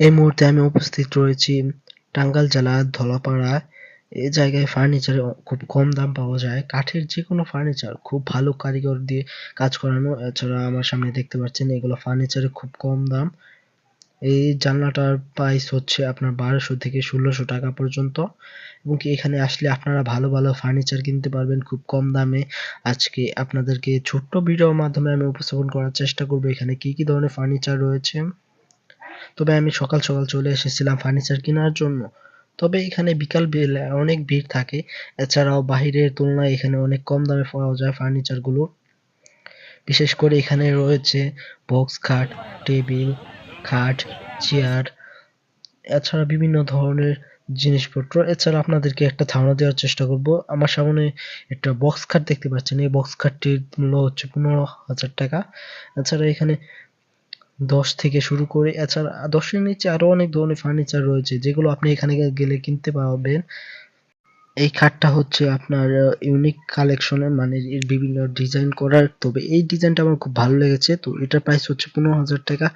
এই মুহূর্তে আমি উপস্থিত রয়েছি টাঙ্গাইল জেলার ধলাপাড়া। এই জায়গায় ফার্নিচার খুব কম দাম পাওয়া যায়। কাঠের যে কোনো ফার্নিচার খুব ভালো কারিগর দিয়ে কাজ করানো, এছাড়া আমার সামনে দেখতে পাচ্ছেন এগুলো ফার্নিচারের খুব কম দাম। এই জানলাটার প্রাইস হচ্ছে আপনার বারোশো থেকে ষোলোশো টাকা পর্যন্ত। এবং কি এখানে আসলে আপনারা ভালো ভালো ফার্নিচার কিনতে পারবেন খুব কম দামে। আজকে আপনাদেরকে ছোট্ট ভিডিওর মাধ্যমে আমি উপস্থাপন করার চেষ্টা করব। এখানে কি কি ধরনের ফার্নিচার রয়েছে? তবে আমি সকাল সকাল চলে এসেছিলাম ফার্নিচার কেনার জন্য। তবে এখানে বিকাল বেলা অনেক ভিড় থাকে, এছাড়াও বাহিরের তুলনায় এখানে অনেক কম দামে পাওয়া যায় ফার্নিচারগুলো। বিশেষ করে এখানে রয়েছে বক্স খাট টেবিল খাট চেয়ার এছাড়া বিভিন্ন ধরনের জিনিসপত্র। এছাড়া আপনাদেরকে একটা ধারণা দেওয়ার চেষ্টা করব। আমার সামনে একটা বক্স খাট দেখতে পাচ্ছেন। এই বক্স খাটটির মূল্য হচ্ছে পনেরো হাজার টাকা। এছাড়া এখানে দশ থেকে শুরু করে, এছাড়া দশের নিচে আরও অনেক ধরনের ফার্নিচার রয়েছে, যেগুলো আপনি এখানে গেলে কিনতে পারবেন। এই খাটটা হচ্ছে আপনার ইউনিক কালেকশনের মানে এর বিভিন্ন ডিজাইন করার। তবে এই ডিজাইনটা আমার খুব ভালো লেগেছে। তো এটার প্রাইস হচ্ছে পনেরো হাজার টাকা।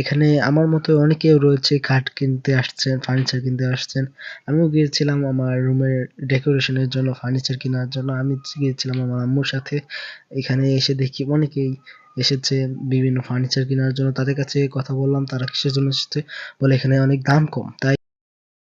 এখানে আমার মতো অনেকেও রয়েছে খাট কিনতে আসছেন ফার্নিচার কিনতে আসছেন। আমিও গিয়েছিলাম আমার রুমের ডেকোরেশনের জন্য ফার্নিচার কেনার জন্য। আমি গিয়েছিলাম আমার আম্মুর সাথে। এখানে এসে দেখি অনেকেই এসেছে বিভিন্ন ফার্নিচার কেনার জন্য। তাদের কাছে কথা বললাম, তারা কিসের জন্য এসেছে? বলে এখানে অনেক দাম কম। তাই